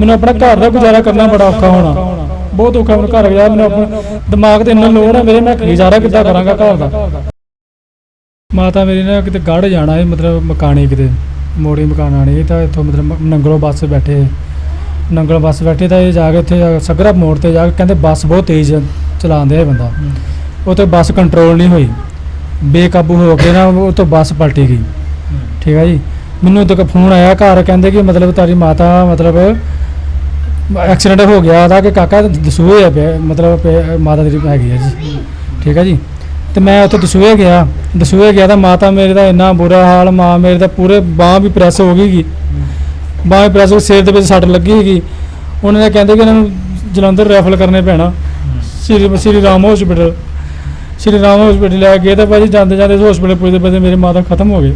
ਮੈਨੂੰ ਆਪਣਾ ਘਰ ਦਾ ਗੁਜ਼ਾਰਾ ਕਰਨਾ ਬੜਾ ਔਖਾ ਹੋਣਾ। ਬਹੁਤ ਔਖਾ ਮੈਨੂੰ ਘਰ ਗੁਜ਼ਾਰਾ ਮੈਨੂੰ ਆਪਣਾ ਦਿਮਾਗ ਤੇ ਇੰਨਾ ਲੋੜ ਹੈ ਮੇਰੇ ਮੈਂ ਗੁਜ਼ਾਰਾ ਕਿੱਦਾਂ ਕਰਾਂਗਾ ਘਰ ਦਾ? ਮਾਤਾ ਮੇਰੀ ਨੇ ਕਿਤੇ ਗੜ ਜਾਣਾ ਹੈ ਮਤਲਬ ਮਕਾਨੇ ਕਿਤੇ ਮੋੜੀ ਮਕਾਨ ਆਣੀ ਤਾਂ ਇੱਥੋਂ ਮਤਲਬ ਨੰਗਲੋਂ ਬੱਸ ਬੈਠੇ। ਨੰਗਲੋਂ ਬੱਸ ਬੈਠੇ ਤਾਂ ਇਹ ਜਾ ਕੇ ਕੇ ਸਗਰਾ ਮੋੜ ਤੇ ਜਾ ਕੇ ਕਹਿੰਦੇ ਬੱਸ ਬਹੁਤ ਤੇਜ਼ ਚਲਾਉਂਦੇ ਆ ਬੰਦਾ। ਤੇ ਬੱਸ ਕੰਟਰੋਲ ਨਹੀਂ ਹੋਈ। ਬੇਕਾਬੂ ਹੋ ਕੇ ਨਾ ਉਹ ਤੋਂ ਬੱਸ ਪਲਟੀ ਗਈ। ਠੀਕ ਹੈ ਜੀ? ਮੈਨੂੰ ਤਾਂ ਫੋਨ ਆਇਆ ਘਰ ਕਹਿੰਦੇ ਕਿ ਮਤਲਬ ਤਾਰੀ ਮਾਤਾ ਮਤਲਬ ਐਕਸੀਡੈਂਟ ਹੋ ਗਿਆ, ਉਹਦਾ ਕਿ ਕਾਕਾ ਦਸੂਹੇ ਆ ਪਿਆ, ਮਤਲਬ ਪਿਆ- ਮਾਤਾ ਤੇਰੀ ਹੈਗੀ ਹੈ ਜੀ। ਠੀਕ ਹੈ ਜੀ? ਤੇ ਮੈਂ ਉੱਥੇ ਦਸੂਹੇ ਗਿਆ ਦਸੂਹੇ ਗਿਆ ਤਾਂ ਮਾਤਾ ਮੇਰੇ ਦਾ ਇੰਨਾ ਬੁਰਾ ਹਾਲ, ਮਾਂ ਮੇਰੇ ਦਾ ਪੂਰੇ ਬਾਹ ਵੀ ਪ੍ਰੈਸ ਹੋ ਗਈ ਗੀ। ਬਾਹ ਵੀ ਪ੍ਰੈਸ ਹੋ ਗਈ, ਸਿਰ ਦੇ ਵਿੱਚ ਸੱਟ ਲੱਗੀ ਹੈਗੀ ਉਹਨਾਂ ਨੇ ਕਹਿੰਦੇ ਕਿ ਇਹਨਾਂ ਨੂੰ ਜਲੰਧਰ ਰੈਫਰ ਕਰਨੇ ਪੈਣਾ। ਸ਼੍ਰੀ ਸ਼੍ਰੀ ਰਾਮ ਹਸਪੀਟਲ ਸ਼੍ਰੀ ਰਾਮ ਹਸਪੀਟਲ ਲੈ ਕੇ ਗਏ ਤਾਂ ਭਾਜੀ ਜਾਂਦੇ ਜਾਂਦੇ ਹਸਪੀਟਲ ਪੁੱਜਦੇ ਪੁੱਜਦੇ ਮੇਰੇ ਮਾਤਾ ਖਤਮ ਹੋ ਗਏ।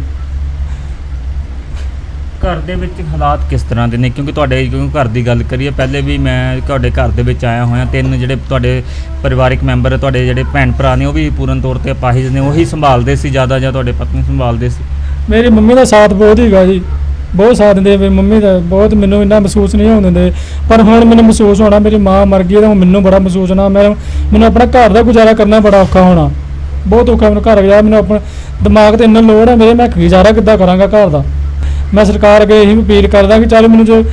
ਘਰ ਦੇ ਵਿੱਚ ਹਾਲਾਤ ਕਿਸ ਤਰ੍ਹਾਂ ਦੇ ਨੇ? ਕਿਉਂਕਿ ਤੁਹਾਡੇ ਕਿਉਂਕਿ ਘਰ ਦੀ ਗੱਲ ਕਰੀਏ, ਪਹਿਲੇ ਵੀ ਮੈਂ ਤੁਹਾਡੇ ਘਰ ਦੇ ਵਿੱਚ ਆਇਆ ਹੋਇਆ। ਤਿੰਨ ਜਿਹੜੇ ਤੁਹਾਡੇ ਪਰਿਵਾਰਿਕ ਮੈਂਬਰ, ਤੁਹਾਡੇ ਜਿਹੜੇ ਭੈਣ ਭਰਾ ਨੇ, ਉਹ ਵੀ ਪੂਰਨ ਤੌਰ ਤੇ ਅਪਾਹਿਜ ਨੇ। ਉਹੀ ਸੰਭਾਲਦੇ ਸੀ ਜ਼ਿਆਦਾ ਜਾਂ ਤੁਹਾਡੇ ਪਤਨੀ ਸੰਭਾਲਦੇ ਸੀ? ਮੇਰੀ ਮੰਮੀ ਦਾ ਸਾਥ ਬਹੁਤ ਹੀਗਾ ਜੀ। ਬਹੁਤ ਸਾਥ ਦਿੰਦੇ ਮੇਰੀ ਮੰਮੀ ਦਾ ਬਹੁਤ ਮੈਨੂੰ ਇੰਨਾ ਮਹਿਸੂਸ ਨਹੀਂ ਹੋਣ ਦਿੰਦੇ। ਪਰ ਹੁਣ ਮੈਨੂੰ ਮਹਿਸੂਸ ਹੋਣਾ, ਮੇਰੀ ਮਾਂ ਮਰ ਗਈ ਤਾਂ ਮੈਨੂੰ ਬੜਾ ਮਹਿਸੂਸ ਹੋਣਾ। ਮੈਂ, ਮੈਨੂੰ ਆਪਣਾ ਘਰ ਦਾ ਗੁਜ਼ਾਰਾ ਕਰਨਾ ਬੜਾ ਔਖਾ ਹੋਣਾ। ਬਹੁਤ ਔਖਾ ਮੈਨੂੰ ਘਰ ਗੁਜ਼ਾਰਾ ਮੈਨੂੰ ਆਪਣਾ ਦਿਮਾਗ ਤੇ ਇੰਨਾ ਲੋੜ ਹੈ, ਮੇਰੇ ਮੈਂ ਗੁਜ਼ਾਰਾ ਕਿੱਦਾਂ ਕਰਾਂਗਾ ਘਰ ਦਾ। ਮੈਂ ਸਰਕਾਰ ਅੱਗੇ ਇਹੀ ਅਪੀਲ ਕਰਦਾ ਕਿ ਚੱਲ ਮੈਨੂੰ ਜੋ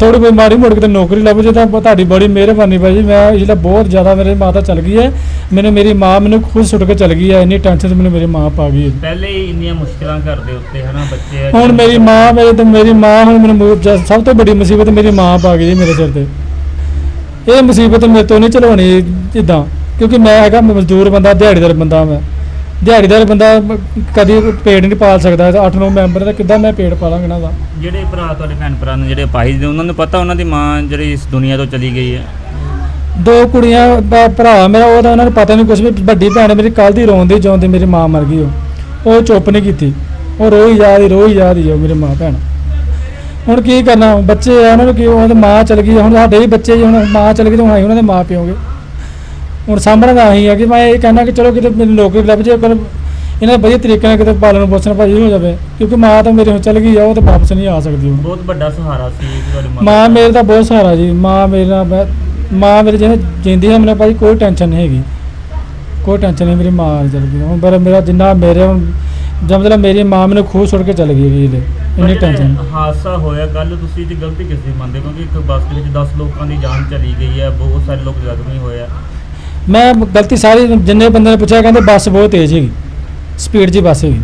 ਥੋੜੀ ਕੋਈ ਮਾੜੀ ਮੋੜ ਕਿਤੇ ਨੌਕਰੀ ਲੱਭ ਜੇ ਤਾਂ ਤੁਹਾਡੀ ਬੜੀ ਮਿਹਰਬਾਨੀ ਭਾਈ ਜੀ। ਮੈਂ ਜਿਹੜਾ ਬਹੁਤ ਜ਼ਿਆਦਾ ਮੇਰੇ ਮਾਤਾ ਚੱਲ ਗਈ ਹੈ। ਮੈਨੂੰ ਮੇਰੀ ਮਾਂ ਮੈਨੂੰ ਖੁਦ ਸੁੱਟ ਕੇ ਚੱਲ ਗਈ ਹੈ। ਇੰਨੀ ਟੈਨਸ਼ਨ ਮੈਨੂੰ ਮੇਰੀ ਮਾਂ ਪਾ ਗਈ ਹੈ। ਪਹਿਲੇ ਹੀ ਇੰਨੀਆਂ ਮੁਸ਼ਕਲਾਂ ਘਰ ਦੇ ਉੱਤੇ ਹਨਾ ਬੱਚੇ ਹੁਣ ਮੇਰੀ ਮਾਂ ਮੇਰੇ ਤੇ ਮੇਰੀ ਮਾਂ ਹੁਣ ਮੈਨੂੰ ਸਭ ਤੋਂ ਵੱਡੀ ਮੁਸੀਬਤ ਮੇਰੀ ਮਾਂ ਪਾ ਗਈ ਜੀ ਮੇਰੇ ਸਿਰ ਤੇ। ਇਹ ਮੁਸੀਬਤ ਮੇਰੇ ਤੋਂ ਨਹੀਂ ਚਲਵਾਉਣੀ ਇਦਾਂ ਕਿਉਂਕਿ ਮੈਂ ਹੈਗਾ ਮਜ਼ਦੂਰ ਬੰਦਾ ਦਿਹਾੜੀਦਾਰ ਬੰਦਾ ਮੈਂ। ਦਿਹਾੜੀਦਾਰ ਬੰਦਾ ਕਦੀ ਪੇਟ ਨਹੀਂ ਪਾਲ ਸਕਦਾ 8-9 ਮੈਂਬਰ ਦਾ ਕਿੱਦਾਂ ਮੈਂ ਪੇਟ ਪਾਲਾਂਗਾ ਇਹਨਾਂ ਦਾ? ਜਿਹੜੇ ਭਰਾ ਤੁਹਾਡੇ ਭੈਣ ਭਰਾ ਨੇ ਜਿਹੜੇ ਅਪਾਹਿਜ ਨੇ ਉਹਨਾਂ ਨੂੰ ਪਤਾ ਉਹਨਾਂ ਦੀ ਮਾਂ ਜਿਹੜੀ ਇਸ ਦੁਨੀਆ ਤੋਂ ਚਲੀ ਗਈ ਹੈ? ਦੋ ਕੁੜੀਆਂ ਦਾ ਭਰਾ ਮੇਰਾ ਉਹਦਾ ਉਹਨਾਂ ਨੂੰ ਪਤਾ ਨਹੀਂ ਕੁਝ ਵੀ ਵੱਡੀ ਭੈਣ ਮੇਰੀ ਕੱਲ ਦੀ ਰੋਂਦੀ ਜਿਉਂਦੀ ਮੇਰੀ ਮਾਂ ਮਰ ਗਈ ਉਹ। ਉਹ ਚੁੱਪ ਨਹੀਂ ਕੀਤੀ। ਉਹ ਰੋਈ ਜਾ ਰਹੀ ਰੋਈ ਜਾ ਰਹੀ ਉਹ ਮੇਰੀ ਮਾਂ ਭੈਣ। ਹੁਣ ਕੀ ਕਰਨਾ ਬੱਚੇ ਆ ਉਹਨਾਂ ਨੂੰ ਕੀ ਉਹਨਾਂ ਦੀ ਮਾਂ ਚਲ ਗਈ ਹੁਣ ਸਾਡੇ ਵੀ ਬੱਚੇ ਜੀ ਹੁਣ ਮਾਂ ਚਲ ਗਈ ਤਾਂ ਹੁਣ ਉਹਨਾਂ ਦੇ ਮਾਂ ਪਿਓਗੇ। ਹੁਣ ਸਾਹਮਣੇ ਦਾ ਆਹੀ ਆ ਕਿ ਮੈਂ ਇਹ ਕਹਿਣਾ ਕਿ ਚਲੋ ਕਿਤੇ ਮੈਨੂੰ ਨੌਕਰੀ ਲੱਭ ਜੇ ਪਰ ਇਹਨਾਂ ਦਾ ਵਧੀਆ ਤਰੀਕੇ ਨਾਲ ਕਿਤੇ ਪਾਲਣ ਪੋਸ਼ਣ ਭਾਜੀ ਹੋ ਜਾਵੇ ਕਿਉਂਕਿ ਮਾਂ ਤਾਂ ਮੇਰੇ ਹੁਣ ਚਲ ਗਈ ਆ ਉਹ ਤਾਂ ਵਾਪਸ ਨਹੀਂ ਆ ਸਕਦੀ ਹੁਣ। ਬਹੁਤ ਵੱਡਾ ਸਹਾਰਾ ਸੀ ਤੁਹਾਡੀ ਮਾਂ ਮਾਂ ਮੇਰੇ ਦਾ ਬਹੁਤ ਸਹਾਰਾ ਜੀ ਮਾਂ ਮੇਰੇ ਨਾਲ ਮੈਂ- ਮਾਂ ਮੇਰੇ ਜਿਹਨੇ ਜਿੰਦੀ ਹੈ ਮੈਨੂੰ ਭਾਈ ਕੋਈ ਟੈਨਸ਼ਨ ਨਹੀਂ ਹੈਗੀ। ਕੋਈ ਟੈਨਸ਼ਨ ਨਹੀਂ ਮੇਰੀ ਮਾਂ ਚਲ ਗਈ। ਹੁਣ ਪਰ ਮੇਰਾ ਜਿੰਨਾ ਮੇਰੇ ਹੁਣ ਜਦ ਮਤਲਬ ਮੇਰੀ ਮਾਂ ਮੈਨੂੰ ਖੂਹ ਸੁੱਟ ਕੇ ਚਲ ਗਈ ਹੈਗੀ ਇਹਦੇ ਇੰਨੀ ਟੈਨਸ਼ਨ ਹਾਦਸਾ ਹੋਇਆ ਕੱਲ ਤੁਸੀਂ ਦੀ ਗਲਤੀ ਕਿਸ ਦੀ ਮੰਨਦੇ ਹੋ? ਕਿਉਂਕਿ ਇੱਕ ਬੱਸ ਦੇ ਵਿੱਚ 10 ਲੋਕਾਂ ਦੀ ਜਾਨ ਚਲੀ ਗਈ ਹੈ ਬਹੁਤ ਸਾਰੇ ਲੋਕ ਜ਼ਖਮੀ ਹੋਏ ਆ। ਮੈਂ ਗਲਤੀ ਸਾਰੀ ਜਿੰਨੇ ਬੰਦੇ ਨੇ ਪੁੱਛਿਆ ਕਹਿੰਦੇ ਬੱਸ ਬਹੁਤ ਤੇਜ਼ ਹੈਗੀ ਸਪੀਡ 'ਚ ਹੀ ਬੱਸ ਹੈਗੀ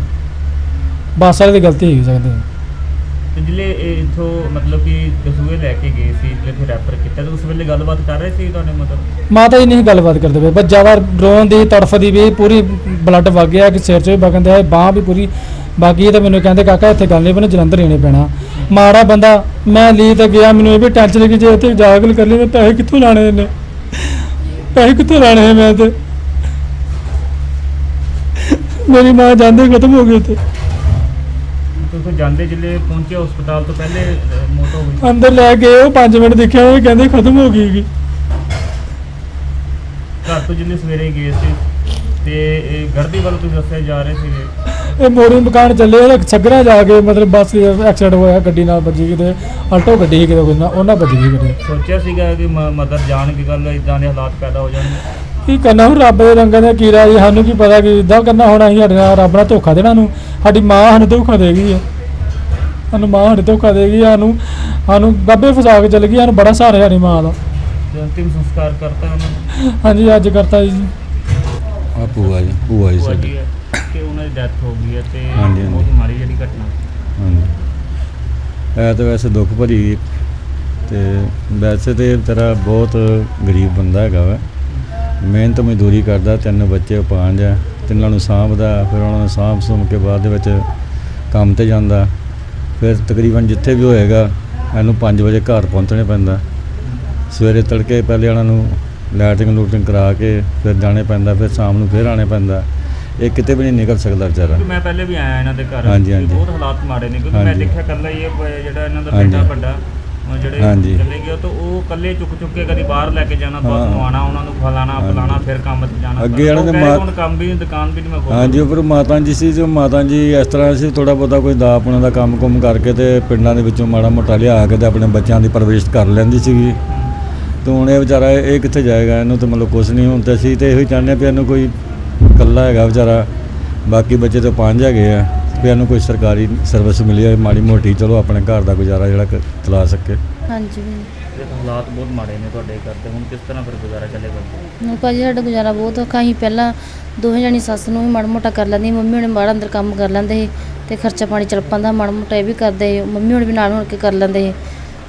ਬੱਸ ਵਾਲੇ ਦੀ ਗਲਤੀ ਹੈਗੀ ਸਕਦੇ ਤੇ ਜਿਹੜੇ ਇਹ ਇੱਥੋਂ ਮਤਲਬ ਕਿ ਦਸੂਏ ਲੈ ਕੇ ਗਏ ਸੀ ਜਿਹੜੇ ਫਿਰ ਰੈਫਰ ਕੀਤਾ ਤੇ ਉਸ ਵੇਲੇ ਗੱਲਬਾਤ ਕਰ ਰਹੇ ਸੀ ਤੁਹਾਡੇ ਮਤਲਬ? ਮਾਤਾ ਜੀ ਨਹੀਂ ਗੱਲਬਾਤ ਕਰਦੇ ਪਏ ਬਸ ਜ਼ਿਆਦਾ ਰੋਣ ਦੀ ਤੜਫਦੀ ਵੀ ਪੂਰੀ ਬਲੱਡ ਵਗ ਗਿਆ ਕਿ ਸਿਰ 'ਚ ਵੀ ਵਗਣ ਦਿਆ ਬਾਹ ਵੀ ਪੂਰੀ ਬਾਕੀ ਇਹ ਤਾਂ ਮੈਨੂੰ ਕਹਿੰਦੇ ਕਾਕਾ ਇੱਥੇ ਗੱਲ ਨਹੀਂ ਬਣੇ ਜਲੰਧਰ ਹੀ ਆਉਣੇ ਪੈਣਾ। ਮਾੜਾ ਬੰਦਾ ਮੈਂ ਲਈ ਤੇ ਗਿਆ ਮੈਨੂੰ ਇਹ ਵੀ ਟੈਨਸ਼ਨ ਕਿ ਜੇ ਉੱਥੇ ਜਾਗਲ ਕਰ ਲਈ ਮੈਂ ਪੈਸੇ ਕਿੱਥੋਂ ਲਾਣੇ ਨੇ ਪੈਸੇ ਕਿੱਥੋਂ ਲਾਣੇ ਮੈਂ ਤੇ? ਮੇਰੀ ਮਾਂ ਜਾਂਦੇ ਹੀ ਖਤਮ ਹੋ ਗਈ ਉੱਥੇ। ਤੁਸੀਂ ਜਾਂਦੇ ਜਿਲੇ ਪਹੁੰਚੇ ਹਸਪਤਾਲ ਤੋਂ ਪਹਿਲੇ ਅਹ, ਮੌਤ ਹੋ ਗਈ। ਅੰਦਰ ਲੈ ਗਏ ਉਹ 5 ਮਿੰਟ ਦੇਖਿਆ ਉਹ ਕਹਿੰਦੇ ਖਤਮ ਹੋ ਗਈ ਹੈਗੀ। ਘਰ ਤੋਂ ਜਿਲੇ ਸਵੇਰੇ ਗਏ ਸੀ ਤੇ ਇਹ ਗੜਦੀ ਵੱਲ ਤੁਸੀਂ ਦੱਸਿਆ ਜਾ ਰਹੇ ਸੀਗੇ ਇਹ ਮੋੜੀ ਮਕਾਨ ਚੱਲੇ ਉਹ ਸੱਗਰਾ ਜਾ ਕੇ ਮਤਲਬ ਬੱਸ ਐਕਸੀਡੈਂਟ ਹੋਇਆ ਗੱਡੀ ਨਾਲ ਵੱਜੀ ਕਿਤੇ ਆਲਟੋ ਗੱਡੀ ਸੀ ਕਿਤੇ ਕੋਈ ਨਾ ਉਹਨਾਂ ਵੱਜ ਕਿਤੇ। ਸੋਚਿਆ ਸੀਗਾ ਕਿ ਮਦਰ ਜਾਣ ਕੀ ਗੱਲ ਇਦਾਂ ਦੇ ਹਾਲਾਤ ਪੈਦਾ ਹੋ ਜਾਣਗੇ। ਕੀ ਕਰਨਾ ਹੁਣ ਰੱਬ ਦੇ ਰੰਗਾਂ ਦਾ ਕੀੜਾ ਜੀ ਸਾਨੂੰ ਕੀ ਪਤਾ ਕਿ ਇਦਾਂ ਕਰਨਾ ਹੋਣਾ ਸੀ ਸਾਡੇ ਨਾਲ ਰੱਬ ਨਾਲ ਧੋਖਾ ਦੇਣਾ ਨੂੰ ਸਾਡੀ ਮਾਂ ਸਾਨੂੰ ਧੋਖਾ ਦੇ ਗਈ ਹੈ ਸਾਨੂੰ ਮਾਂ ਸਾਨੂੰ ਧੋਖਾ ਦੇ ਗਈ ਸਾਨੂੰ ਸਾਨੂੰ ਗੱਬੇ ਫਸਾ ਕੇ ਚਲ ਗਈ ਸਾਨੂੰ ਬੜਾ ਸਹਾਰਾ ਸਾਡੀ ਮਾਂ ਦਾ। ਤੇ ਅੰਤਿਮ ਸੰਸਕਾਰ ਕਰਤਾ ਉਹਨਾਂ ਹਾਂਜੀ ਅੱਜ ਕਰਤਾ ਜੀ। ਆ ਭੂਆ ਜੀ ਭੂਆ ਜੀ ਸਾਡੀ ਜੀ ਹੈ ਉਹਨਾਂ ਦੀ ਡੈਥ ਹੋ ਗਈ ਹੈ ਤੇ ਹਾਂਜੀ, ਹਾਂਜੀ। ਬਹੁਤ ਮਾੜੀ ਜਿਹੜੀ ਘਟਨਾ। ਹਾਂਜੀ। ਹੈ ਤਾਂ ਵੈਸੇ ਦੁੱਖ ਭਰੀ ਤੇ ਵੈਸੇ ਤੇ ਤੇਰਾ ਬਹੁਤ ਗਰੀਬ ਬੰਦਾ ਹੈਗਾ ਵਾ। ਮਿਹਨਤ ਮਜ਼ਦੂਰੀ ਕਰਦਾ ਤਿੰਨ ਬੱਚੇ ਪੰਜ ਆ ਤਿੰਨਾਂ ਨੂੰ ਸਾਂਭਦਾ ਫਿਰ ਉਹਨਾਂ ਨੂੰ ਸਾਂਭ ਸੁੰਭ ਕੇ ਬਾਅਦ ਦੇ ਵਿੱਚ ਕੰਮ ਤੇ ਜਾਂਦਾ। ਫਿਰ ਤਕਰੀਬਨ ਜਿੱਥੇ ਵੀ ਹੋਏਗਾ ਇਹਨੂੰ 5 ਵਜੇ ਘਰ ਪਹੁੰਚਣੇ ਪੈਂਦਾ। ਸਵੇਰੇ ਤੜਕੇ ਪਹਿਲੇ ਉਹਨਾਂ ਨੂੰ ਲੈਟਰਿੰਗ ਲੂਟਿੰਗ ਕਰਾ ਕੇ ਫਿਰ ਜਾਣੇ ਪੈਂਦਾ ਫਿਰ ਸ਼ਾਮ ਨੂੰ ਫਿਰ ਆਣੇ ਪੈਂਦਾ। ਇਹ ਕਿਤੇ ਵੀ ਨਹੀਂ ਨਿਕਲ ਸਕਦਾ ਵਿਚਾਰਾ ਕਿਉਂਕਿ ਮੈਂ ਪਹਿਲੇ ਵੀ ਆਇਆ ਇਹਨਾਂ ਦੇ ਘਰ ਹਾਂਜੀ, ਹਾਂਜੀ। ਬਹੁਤ ਹਾਲਾਤ ਮਾੜੇ ਨੇ ਕਿਉਂਕਿ ਮੈਂ ਹਾਂਜੀ। ਦੇਖਿਆ ਕੱਲਾ ਹੀ ਇਹ ਜਿਹੜਾ ਇਹਨਾਂ ਦਾ ਹਾਂਜੀ। ਬੇਟਾ ਵੱਡਾ ਜਿਹੜੇ ਹਾਂਜੀ। ਚਲੇ ਗਏ ਤਾਂ ਉਹ ਇਕੱਲੇ ਚੁੱਕ ਚੁੱਕ ਕੇ ਕਦੀ ਬਾਹਰ ਲੈ ਕੇ ਜਾਣਾ ਹਾਂ। ਤੁਹਾਨੂੰ ਆਣਾ ਉਹਨਾਂ ਨੂੰ ਖਵਾਉਣਾ ਹਾਂਜੀ। ਪਿਲਾਣਾ ਫਿਰ ਕੰਮ ਤੇ ਜਾਣਾ ਅੱਗੇ ਵਾਲੇ ਉਹ ਦੇ ਮਾਂ- ਹੁਣ ਕੰਮ ਵੀ ਨਹੀਂ ਦੁਕਾਨ ਵੀ ਨਹੀਂ ਮੈਂ ਖੋਲ੍ਹ ਹਾਂਜੀ ਉੱਪਰ ਮਾਤਾ ਜੀ ਸੀ ਜੋ ਮਾਤਾ ਜੀ ਇਸ ਤਰ੍ਹਾਂ ਸੀ ਥੋੜਾ ਬਹੁਤਾ ਕੋਈ ਦਾ ਆਪਣਾ ਦਾ ਕੰਮ ਕੁਮ ਕਰਕੇ ਤੇ ਪਿੰਡਾਂ ਦੇ ਵਿੱਚੋਂ ਮਾੜਾ ਮੋਟਾ ਲਿਆ ਕੇ ਤੇ ਆਪਣੇ ਬੱਚਿਆਂ ਦੀ ਪਰਵਰਿਸ਼ ਕਰ ਲੈਂਦੀ ਸੀਗੀ ਤੇ ਹੁਣ ਇਹ ਵਿਚਾਰਾ ਇਹ ਕਿੱਥੇ ਜਾਏਗਾ ਇਹਨੂੰ ਤੇ ਮਤਲਬ ਕੁਝ ਨਹੀਂ ਹੁਣ ਤੇ ਅਸੀਂ ਤੇ ਇਹੋ ਹੀ ਚਾਹੁੰਦੇ ਹਾਂ ਵੀ ਇਹਨੂੰ ਕੋਈ ਇਕੱਲਾ ਹੈਗਾ ਵਿਚਾਰਾ ਬਾਕੀ ਬੱਚੇ ਤਾਂ ਪੰਜ ਹੈਗੇ ਆ ਵੀ ਇਹਨੂੰ ਕੋਈ ਸਰਕਾਰੀ ਸਰਵਿਸ ਮਿਲੀ ਹੈ ਮਾੜੀ ਮੋਟੀ ਚਲੋ ਆਪਣੇ ਘਰ ਦਾ ਗੁਜ਼ਾਰਾ ਜਿਹੜਾ ਕ- ਚਲਾ ਸਕੇ। ਹਾਂਜੀ। ਇਹ ਤਾਂ ਹਾਲਾਤ ਬਹੁਤ ਮਾੜੇ ਨੇ ਤੁਹਾਡੇ ਘਰ ਤੇ ਹੁਣ ਕਿਸ ਤਰ੍ਹਾਂ ਫਿਰ ਗੁਜ਼ਾਰਾ ਚੱਲੇਗਾ? ਹੁਣ ਭਾਜੀ ਸਾਡਾ ਗੁਜ਼ਾਰਾ ਬਹੁਤ ਔਖਾ ਸੀ ਪਹਿਲਾਂ ਦੋਵੇਂ ਜਣੀ ਸੱਸ ਨੂੰ ਵੀ ਮਾੜਾ ਮੋਟਾ ਕਰ ਲੈਂਦੀ ਮੰਮੀ ਹੁਣੇ ਬਾਹਰ ਅੰਦਰ ਕੰਮ ਕਰ ਲੈਂਦੇ ਸੀ ਤੇ ਖਰਚਾ ਪਾਣੀ ਚੱਲ ਪੈਂਦਾ ਮਾੜਾ ਮੋਟਾ ਇਹ ਵੀ ਕਰਦੇ ਸੀ ਮੰਮੀ ਹੁਣ ਵੀ ਨਾਲ ਹੁਣ ਕੇ ਕਰ ਲੈਂਦੇ ਸੀ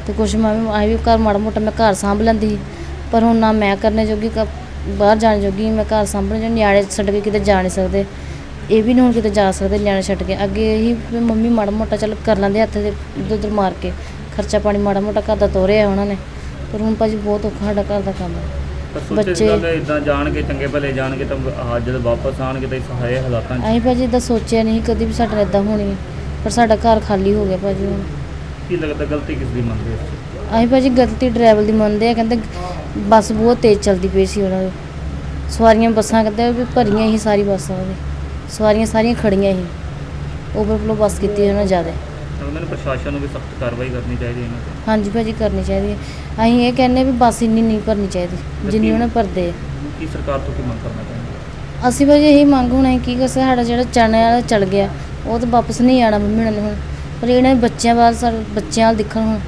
ਤੇ ਕੁਛ ਮੈਂ ਵੀ ਆਈ ਵੀ ਘਰ ਮਾੜਾ ਮੋਟਾ ਮੈਂ ਘਰ ਸੰਭ ਲੈਂਦੀ ਸੀ ਪਰ ਹੁਣ ਨਾ ਮੈਂ ਕਰਨੇ ਜੋਗੀ ਕ- ਬਾਹਰ ਜਾਣ ਜੋਗੀ ਮੈਂ ਘਰ ਸੰਭਣ ਜੋ ਨਿਆਣੇ ਛੱਡ ਕੇ ਕਿਤੇ ਜਾ ਨਹੀਂ ਸਕਦੇ। ਇਹ ਵੀ ਨਹੀਂ ਹੁਣ ਕਿਤੇ ਜਾ ਸਕਦੇ ਨਿਆਣੇ ਛੱਡ ਕੇ। ਅੱਗੇ ਇਹੀ ਮੰਮੀ ਮਾੜਾ ਮੋਟਾ ਚੱਲ ਕਰ ਲੈਂਦੇ ਹੱਥ ਦੇ ਇੱਧਰ ਉੱਧਰ ਮਾਰ ਕੇ। ਖਰਚਾ ਪਾਣੀ ਮਾੜਾ ਮੋਟਾ ਘਰ ਦਾ ਤੋਰਿਆ ਉਹਨਾਂ ਨੇ। ਪਰ ਹੁਣ ਭਾਜੀ ਬਹੁਤ ਔਖਾ ਸਾਡਾ ਘਰ ਦਾ ਕੰਮ ਬੱਚੇ- ਇਦਾਂ ਜਾਣਗੇ ਚੰਗੇ ਭਲੇ ਜਾਣਗੇ ਤਾਂ ਆ ਜਦੋਂ ਵਾਪਸ ਆਣਗੇ ਤਾਂ ਇਸ ਹਾਏ ਹਾਲਾਤਾਂ 'ਚ ਅਸੀਂ ਭਾਜੀ ਇਦਾਂ ਸੋਚਿਆ ਨਹੀਂ ਕਦੀ ਵੀ ਸਾਡੇ ਨਾਲ ਇਦਾਂ ਹੋਣੀ ਪਰ ਸਾਡਾ ਘਰ ਖਾਲੀ ਹੋ ਗਿਆ ਭਾਜੀ ਹੁਣ। ਕੀ ਲੱਗਦਾ ਗਲਤੀ ਕਿਸ ਦੀ ਮੰਨਦੇ ਹੋ? ਅਸੀਂ ਭਾਜੀ ਗਲਤੀ ਡਰਾਈਵਰ ਦੀ ਮੰਨਦੇ ਆ ਕਹਿੰਦੇ ਬੱਸ ਬਹੁਤ ਤੇਜ਼ ਚੱਲਦੀ ਪਈ ਸੀ ਉਹਨਾਂ ਦੀ। ਸਵਾਰੀਆਂ ਬੱਸਾਂ ਕਹਿੰਦੇ ਵੀ ਭਰੀਆਂ ਹੀ ਸਾਰੀ ਬੱਸਾਂ ਉਹਦੀ। ਸਵਾਰੀਆਂ ਸਾਰੀਆਂ ਖੜੀਆਂ ਸੀ। ਓਵਰਫਲੋ ਬੱਸ ਕੀਤੀ ਉਹਨਾਂ ਜ਼ਿਆਦਾ। ਉਹਨਾਂ ਨੂੰ ਪ੍ਰਸ਼ਾਸਨ ਨੂੰ ਵੀ ਸਖਤ ਕਾਰਵਾਈ ਕਰਨੀ ਚਾਹੀਦੀ ਹੈ ਇਹਨਾਂ ਤੇ। ਹਾਂਜੀ ਭਾਜੀ ਕਰਨੀ ਚਾਹੀਦੀ ਹੈ। ਅਸੀਂ ਇਹ ਕਹਿੰਦੇ ਵੀ ਬੱਸ ਇੰਨੀ ਨਹੀਂ ਭਰਨੀ ਚਾਹੀਦੀ ਜਿੰਨੀ ਉਹਨਾਂ ਭਰਦੇ ਆ। ਕੀ ਸਰਕਾਰ ਤੋਂ ਕੀ ਮੰਗ ਕਰਨਾ ਚਾਹੁੰਦੇ ਅਸੀਂ ਭਾਜੀ ਇਹੀ ਮੰਗ ਹੁਣ ਅਸੀਂ ਕੀ ਕਰ ਸਕਦੇ ਸਾਡਾ ਜਿਹੜਾ ਚਣੇ ਵਾਲਾ ਚਲ ਗਿਆ ਉਹ ਤਾਂ ਵਾਪਸ ਨਹੀਂ ਆਣਾ ਮੰਮੀ ਹੁਣਾਂ ਨੇ ਹੁਣ। ਪਰ ਇਹਨਾਂ ਬੱਚਿਆਂ ਬਾਅਦ ਸਾਡੇ ਬੱਚਿਆਂ ਵੱਲ ਦੇਖਣ ਹੁਣ